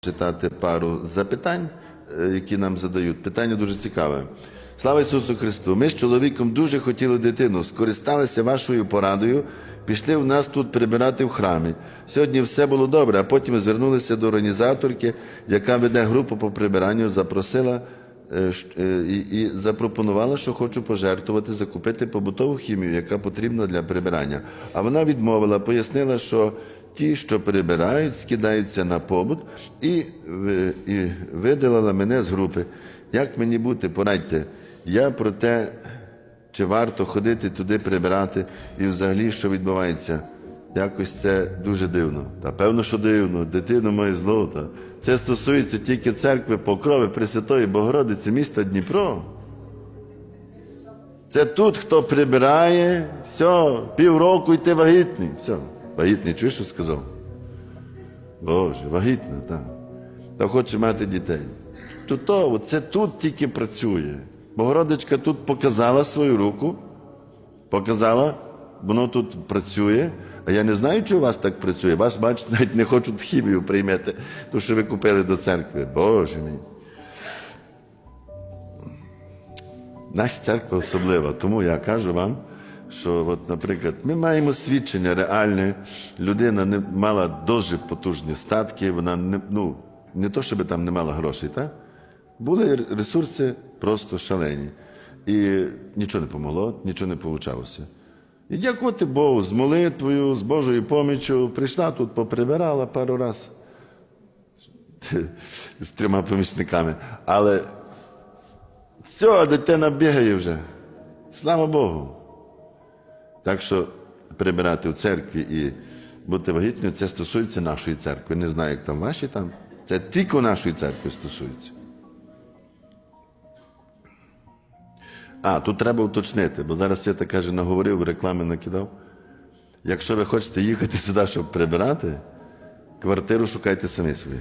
читати пару запитань, е, які нам задають. Питання дуже цікаве. Слава Ісусу Христу! Ми з чоловіком дуже хотіли дитину, скористалися вашою порадою, пішли в нас тут прибирати в храмі. Сьогодні все було добре, а потім звернулися до організаторки, яка веде групу по прибиранню, запросила е, е, і запропонувала, що хочу пожертвувати, закупити побутову хімію, яка потрібна для прибирання. А вона відмовила, пояснила, що ті, що прибирають, скидаються на побут, і, і видалила мене з групи. Як мені бути, порадьте. Я про те, чи варто ходити туди прибирати, і взагалі, що відбувається. Якось це дуже дивно. Та певно, що дивно, дитину моє злота. Це стосується тільки церкви Покрови Пресвятої Богородиці міста Дніпро. Це тут, хто прибирає, все, півроку і ти вагітний. Все, вагітний, чуєш, що сказав? Боже, вагітна, так. Та хоче мати дітей. Тут то, це тут тільки працює. Богородичка тут показала свою руку, показала, воно тут працює. А я не знаю, чи у вас так працює. Вас, бачите, навіть не хочуть хімію приймати, ту, що ви купили до церкви. Боже мій. Наша церква особлива, тому я кажу вам, що, от, наприклад, ми маємо свідчення реальне. Людина не мала дуже потужні статки, вона не, ну, не то, щоб там не мала грошей, так? були ресурси просто шалені. І нічого не помогло, нічого не получалося. І дякувати Богу, з молитвою, з Божою поміччю, прийшла тут, поприбирала пару разів з трьома помічниками. Але все, дитина бігає вже. Слава Богу. Так що прибирати в церкві і бути вагітною, це стосується нашої церкви. Не знаю, як там ваші там. Це тільки нашої церкви стосується. А, тут треба уточнити, бо зараз Свята каже, наговорив, реклами накидав. Якщо ви хочете їхати сюди, щоб прибирати, квартиру шукайте самі собі.